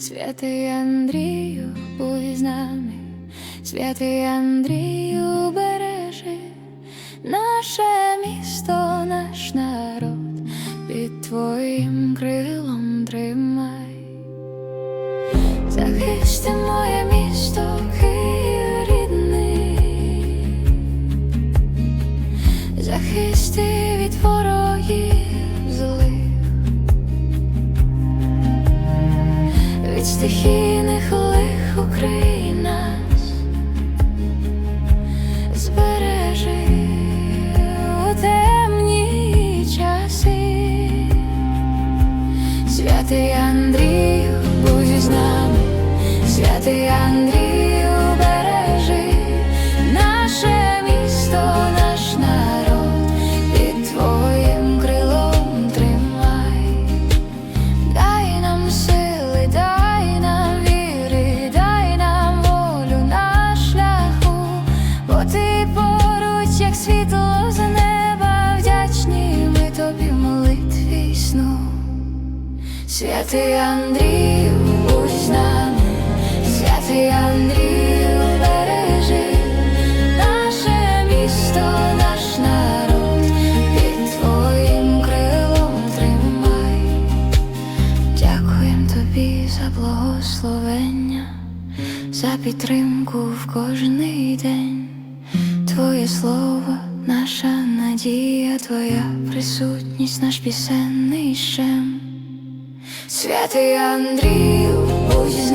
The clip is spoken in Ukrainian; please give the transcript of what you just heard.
Святий Андрію, будь з нами, святий Андрію, бережи наше місто, наш народ, під твоїм крилом тримай. Захисти моє місто, Київ захисти від ворогів від стихійних лих укрий нас, збережи у темні часи, святий Андрію, будь з нами, святий Андрію, сну. Святий Андрію, будь з нами, святий Андрію, бережи наше місто, наш народ, під твоїм крилом тримай. Дякуєм тобі за благословення, за підтримку в кожний день. Твоє слово, наша надія, твоя присутність, наш пісенний шем. Святий Андрію, будь з